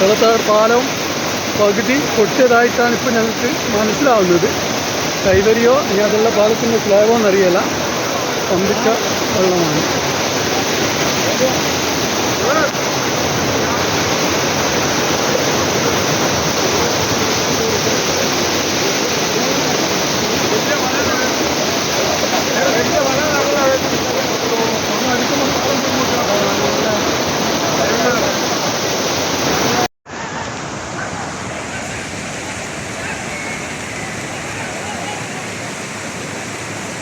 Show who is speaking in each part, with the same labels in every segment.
Speaker 1: വെള്ളത്താഴ് പാലം പകുതി പൊട്ടിയതായിട്ടാണ് ഇപ്പോൾ ഞങ്ങൾക്ക് മനസ്സിലാവുന്നത്. കൈവരിയോ ഇനി അതുള്ള പാലത്തിന്റെ സ്ലാബോ എന്നറിയില്ല. പമ്പിച്ച വെള്ളമാണ്.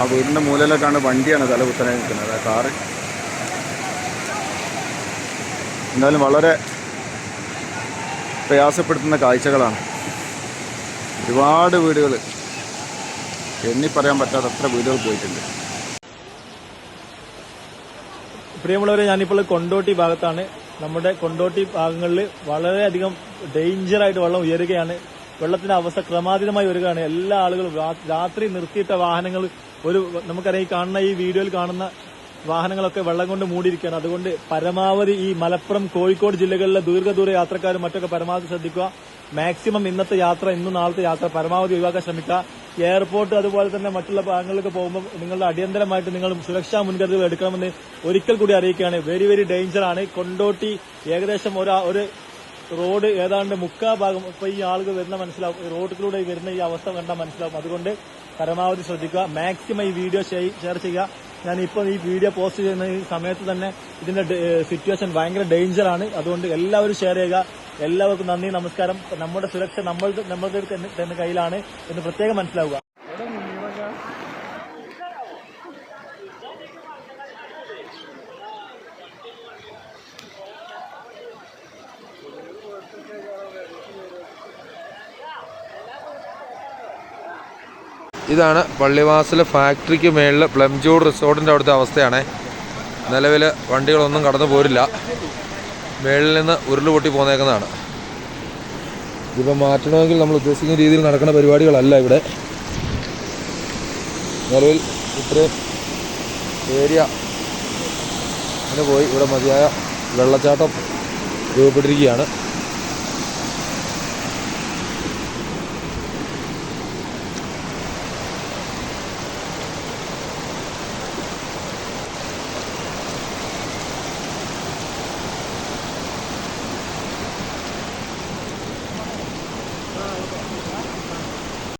Speaker 2: ആ വീടിന്റെ മൂലയിലേക്കാണ് വണ്ടിയാണ് തല കുത്തനെ നിൽക്കുന്നത്. ആ കാറ്. എന്തായാലും വളരെ പ്രയാസപ്പെടുത്തുന്ന കാഴ്ചകളാണ്. ഒരുപാട് വീടുകൾ എണ്ണി പറയാൻ പറ്റാത്ത അത്ര വീടുകൾ പോയിട്ടുണ്ട്.
Speaker 3: പ്രിയമുള്ളവരെ ഞാനിപ്പോൾ കൊണ്ടോട്ടി ഭാഗത്താണ്. നമ്മുടെ കൊണ്ടോട്ടി ഭാഗങ്ങളിൽ വളരെയധികം ഡേഞ്ചറായിട്ട് വെള്ളം ഉയരുകയാണ്. വെള്ളത്തിന്റെ അവസ്ഥ ക്രമാതീതമായി വരികയാണ്. എല്ലാ ആളുകളും രാത്രി നിർത്തിയിട്ട വാഹനങ്ങൾ ഒരു നമുക്കറിയാം ഈ കാണുന്ന ഈ വീഡിയോയിൽ കാണുന്ന വാഹനങ്ങളൊക്കെ വെള്ളം കൊണ്ട് മൂടിയിരിക്കുകയാണ്. അതുകൊണ്ട് പരമാവധി ഈ മലപ്പുറം കോഴിക്കോട് ജില്ലകളിലെ ദീർഘദൂര യാത്രക്കാരും മറ്റൊക്കെ പരമാവധി ശ്രദ്ധിക്കുക. മാക്സിമം ഇന്നത്തെ യാത്ര ഇന്നും നാളത്തെ യാത്ര പരമാവധി ഒഴിവാക്കാൻ ശ്രമിക്കുക. എയർപോർട്ട് അതുപോലെ തന്നെ മറ്റുള്ള ഭാഗങ്ങളിലൊക്കെ പോകുമ്പോൾ നിങ്ങളുടെ അടിയന്തരമായിട്ട് നിങ്ങൾ സുരക്ഷാ മുൻകരുതൽ എടുക്കണമെന്ന് ഒരിക്കൽ കൂടി അറിയിക്കുകയാണ്. വെരി വെരി ഡേഞ്ചർ ആണ്. കൊണ്ടോട്ടി ഏകദേശം ഒരു റോഡ് ഏതാണ്ട് മുക്കാ ഭാഗം ഇപ്പൊ ഈ ആളുകൾ വരുന്ന മനസ്സിലാവും. റോഡിലൂടെ വരുന്ന ഈ അവസ്ഥ കണ്ടാൽ മനസ്സിലാവും. അതുകൊണ്ട് പരമാവധി ശ്രദ്ധിക്കുക. മാക്സിമം ഈ വീഡിയോ ഷെയർ ചെയ്യുക. ഞാൻ ഇപ്പോൾ ഈ വീഡിയോ പോസ്റ്റ് ചെയ്യുന്ന ഈ സമയത്ത് തന്നെ ഇതിന്റെ സിറ്റുവേഷൻ ഭയങ്കര ആണ്. അതുകൊണ്ട് എല്ലാവരും ഷെയർ ചെയ്യുക. എല്ലാവർക്കും നന്ദി നമസ്കാരം. നമ്മുടെ സുരക്ഷ നമ്മൾ നമ്മളുടെ തന്നെ കയ്യിലാണ് എന്ന് പ്രത്യേകം മനസ്സിലാവുക.
Speaker 4: ഇതാണ് പള്ളിവാസൽ ഫാക്ടറിക്ക് മേളിൽ പ്ലംജൂർ റിസോർട്ടിന്റെ അവിടുത്തെ അവസ്ഥയാണ്. നിലവിൽ വണ്ടികളൊന്നും കടന്നു പോരില്ല. മേളിൽ നിന്ന് ഉരുൾ പൊട്ടി പോന്നേക്കുന്നതാണ്. ഇതിപ്പോൾ മാറ്റണമെങ്കിൽ നമ്മൾ ഉദ്ദേശിക്കുന്ന രീതിയിൽ നടക്കുന്ന പരിപാടികളല്ല ഇവിടെ. നിലവിൽ ഇത്രയും ഏരിയ അങ്ങനെ പോയി. ഇവിടെ മതിയായ വെള്ളച്ചാട്ടം രൂപപ്പെട്ടിരിക്കുകയാണ്.